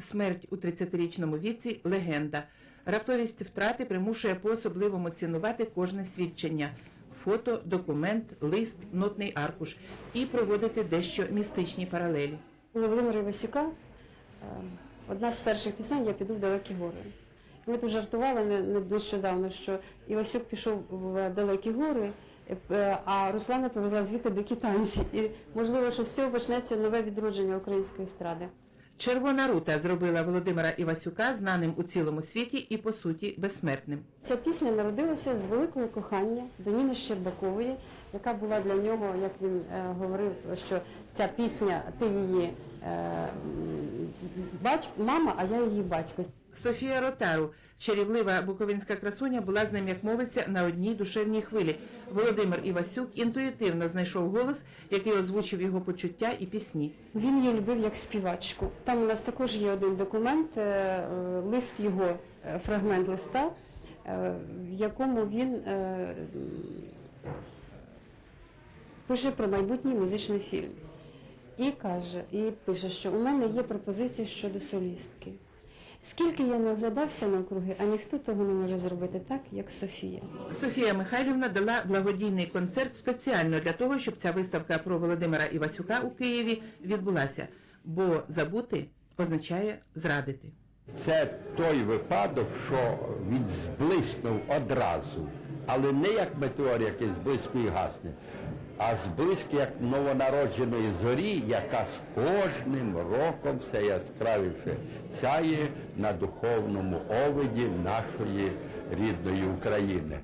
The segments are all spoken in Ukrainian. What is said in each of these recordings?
Смерть у 30-річному віці легенда. Раптовість втрати примушує по-особливому цінувати кожне свідчення фото, документ, лист, нотний аркуш і проводити дещо містичні паралелі. У Володимира Івасюка е, одна з перших пісень Я піду в далекі гори. Ми тут жартували не- не- нещодавно, що Івасюк пішов в далекі гори, е, а Руслана привезла звідти дикі танці. І можливо, що з цього почнеться нове відродження української естради. Червона рута зробила Володимира Івасюка знаним у цілому світі і по суті безсмертним. Ця пісня народилася з великого кохання до Ніни Щербакової, яка була для нього, як він е, говорив, що ця пісня, ти її е, бач, мама, а я її батько. Софія Ротару, чарівлива буковинська красуня, була з ним як мовиться на одній душевній хвилі. Володимир Івасюк інтуїтивно знайшов голос, який озвучив його почуття і пісні. Він її любив як співачку. Там у нас також є один документ, е, е, лист його, е, фрагмент листа, в якому він пише про майбутній музичний фільм. І каже, і пише, що у мене є пропозиція щодо солістки. Скільки я не оглядався навкруги, а ніхто того не може зробити так, як Софія. Софія Михайлівна дала благодійний концерт спеціально для того, щоб ця виставка про Володимира Івасюка у Києві відбулася. Бо забути означає зрадити. Це той випадок, що він зблиснув одразу, але не як метеор, який зблискує і гасне, а зблиск як новонародженої зорі, яка з кожним роком все яскравіше сяє на духовному овиді нашої рідної України.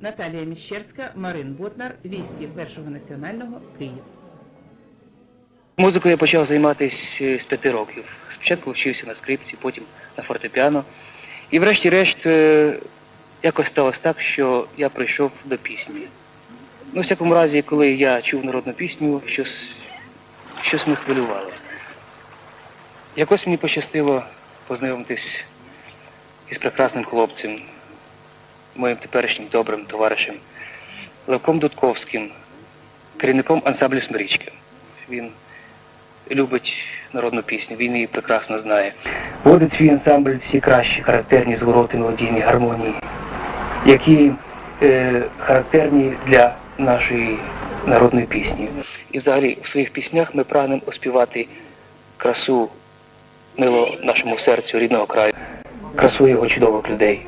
Наталія Міщерська, Марин Ботнар, Вісті Першого національного Київ. Музикою я почав займатися з п'яти років. Спочатку вчився на скрипці, потім на фортепіано. І врешті-решт е, якось сталося так, що я прийшов до пісні. Ну, в всякому разі, коли я чув народну пісню, щось, щось мене хвилювало. Якось мені пощастило познайомитись із прекрасним хлопцем, моїм теперішнім добрим товаришем Левком Дудковським, керівником ансамблю Смирічки. Він любить народну пісню, він її прекрасно знає. Водить свій ансамбль всі кращі характерні звороти мелодійні гармонії, які е, характерні для нашої народної пісні. І взагалі в своїх піснях ми прагнемо оспівати красу мило нашому серцю рідного краю, красу його чудових людей,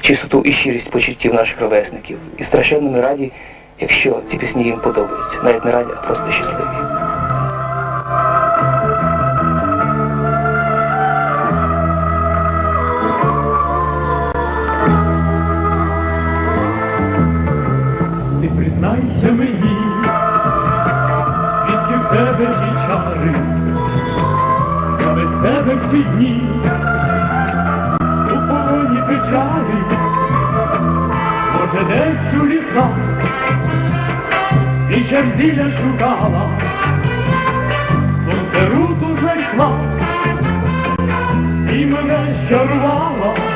чистоту і щирість почуттів наших ровесників. І страшенно ми раді, якщо ці пісні їм подобаються. Навіть не раді, а просто щасливі. Тебе дні, у полоні печалі, може десь у лісах, і черзіля шукала, сонце руту зайшла, і мене щарувала.